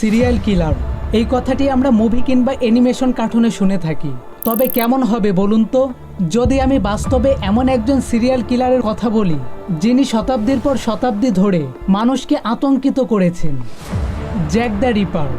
Serial killer. এই কথাটি আমরা মুভি কিংবা অ্যানিমেশন কার্টুনে শুনে থাকি। তবে কেমন হবে বলুন তো? যদি আমি বাস্তবে এমন একজন সিরিয়াল কিলারের কথা বলি, যিনি শতাব্দীর পর শতাব্দী ধরে মানুষকে আতঙ্কিত করেছেন। Jack the Ripper.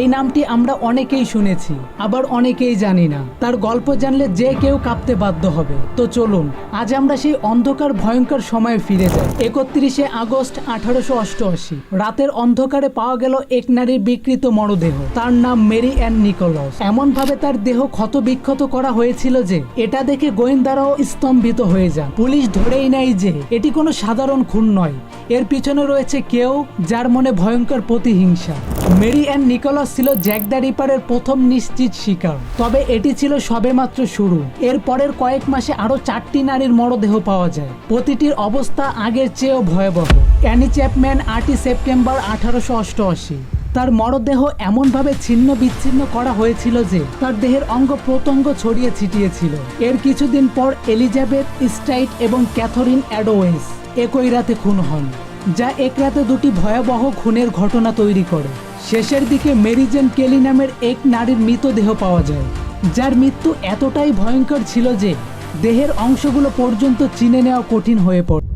এই নামটি আমরা অনেকেই শুনেছি, আবার অনেকেই জানি না। তার গল্প জানলে যে কেউ কাঁপতে বাধ্য হবে। তো চলুন, আজ আমরা সেই অন্ধকার, ভয়ঙ্কর সময়ে ফিরে যাই। একত্রিশে আগস্ট আঠারোশো অষ্টআশি, রাতের অন্ধকারে পাওয়া গেল এক নারীর বিকৃত মরদেহ। তার নাম মেরি অ্যান্ড নিকোলস। এমনভাবে তার দেহ ক্ষত বিক্ষত করা হয়েছিল যে, এটা দেখে গোয়েন্দারাও স্তম্ভিত হয়ে যান। পুলিশ ধরেই নেয় যে, এটি কোনো সাধারণ খুন নয়। এর পিছনে রয়েছে কেউ যার মনে ভয়ঙ্কর প্রতিহিংসা। মেরি অ্যান্ড নিকোলাস ছিল জ্যাক দ্য রিপারের প্রথম নিশ্চিত শিকার। তবে এটি ছিল সবেমাত্র শুরু। এর পরের কয়েক মাসে আরও চারটি নারীর মরদেহ পাওয়া যায়। প্রতিটির অবস্থা আগের চেয়েও ভয়াবহ। অ্যানি চ্যাপম্যান আটই সেপ্টেম্বর আঠারোশো অষ্টআশি। তার মরদেহ এমনভাবে ছিন্ন বিচ্ছিন্ন করা হয়েছিল যে তার দেহের অঙ্গ প্রত্যঙ্গ ছড়িয়ে ছিটিয়েছিল। এর কিছুদিন পর এলিজাবেথ, স্টাইট এবং ক্যাথরিন অ্যাডোয়েস একই রাতে খুন হন, যা এক রাতে দুটি ভয়াবহ খুনের ঘটনা তৈরি করে। শেষের দিকে মেরিজেন কেলি নামের এক নারীর মৃতদেহ পাওয়া যায়, যার মৃত্যু এতটাই ভয়ঙ্কর ছিল যে দেহের অংশগুলো পর্যন্ত চিনে নেওয়া কঠিন হয়ে পড়ে।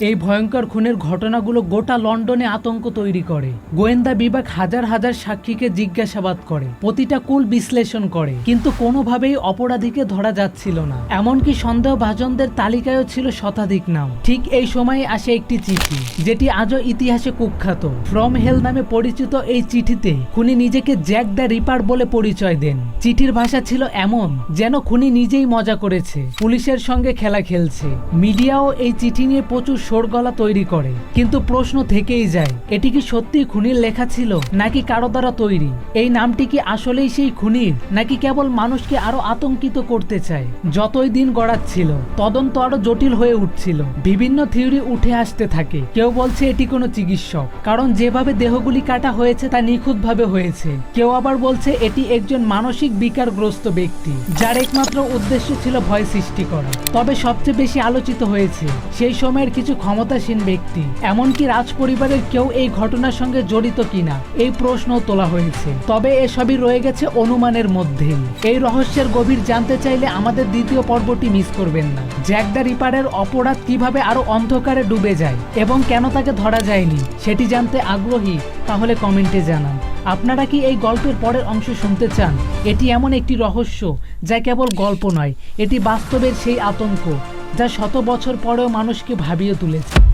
এই ভয়ঙ্কর খুনের ঘটনাগুলো গোটা লন্ডনে আতঙ্ক তৈরি করে। গোয়েন্দা বিভাগ হাজার হাজার সাক্ষীকে জিজ্ঞাসাবাদ করে, প্রতিটা কুল বিশ্লেষণ করে, কিন্তু কোনোভাবেই অপরাধীকে ধরা যাচ্ছিল না। এমনকি সন্দেহভাজনদের তালিকায়ও ছিল শতাধিক নাম। ঠিক এই সময়ে আসে একটি চিঠি, যেটি আজও ইতিহাসে কুখ্যাত। ফ্রম হেল নামে পরিচিত এই চিঠিতে, খুনি নিজেকে জ্যাক দ্য রিপার বলে পরিচয় দেন। চিঠির ভাষা ছিল এমন, যেন খুনি নিজেই মজা করেছে, পুলিশের সঙ্গে খেলা খেলছে। মিডিয়াও এই চিঠি নিয়ে প্রচুর শোরগলা তৈরি করে। কিন্তু প্রশ্ন থেকেই যায়, এটি কি সত্যি খুনির লেখা ছিল, নাকি কারও দ্বারা তৈরি? এই নামটি কি আসলেই সেই খুনির, নাকি কেবল মানুষকে আরও আতঙ্কিত করতে চায়? যতই দিন গড়াচ্ছিল, তদন্ত আরও জটিল হয়ে উঠছিল। বিভিন্ন থিওরি উঠে আসতে থাকে, কেউ বলছে এটি কোনো চিকিৎসক, কারণ যেভাবে দেহগুলি কাটা হয়েছে তা নিখুঁতভাবে হয়েছে। কেউ আবার বলছে এটি একজন মানসিক বিকারগ্রস্ত ব্যক্তি, যার একমাত্র উদ্দেশ্য ছিল ভয় সৃষ্টি করা। তবে সবচেয়ে বেশি আলোচিত হয়েছে, সেই সময়ের কিছু ক্ষমতাসীন ব্যক্তি। এমনকি রাজ পরিবারের কেউ এই ঘটনার সঙ্গে জড়িত কিনা, এই প্রশ্ন তোলা হয়েছে। তবে এসবই রয়ে গেছে অনুমানের মধ্যেই। এই রহস্যের গভীর জানতে চাইলে আমাদের দ্বিতীয় পর্বটি মিস করবেন না। জ্যাক দ্য রিপারের অপরাধ কীভাবে আরও অন্ধকারে ডুবে যায় এবং কেন তাকে ধরা যায়নি, সেটি জানতে আগ্রহী, তাহলে কমেন্টে জানান। আপনারা কি এই গল্পের পরের অংশ শুনতে চান? এটি এমন একটি রহস্য, যা কেবল গল্প নয়, এটি বাস্তবের সেই আতঙ্ক। যা শত বছর পরেও মানুষকে ভাবিয়ে তুলেছে।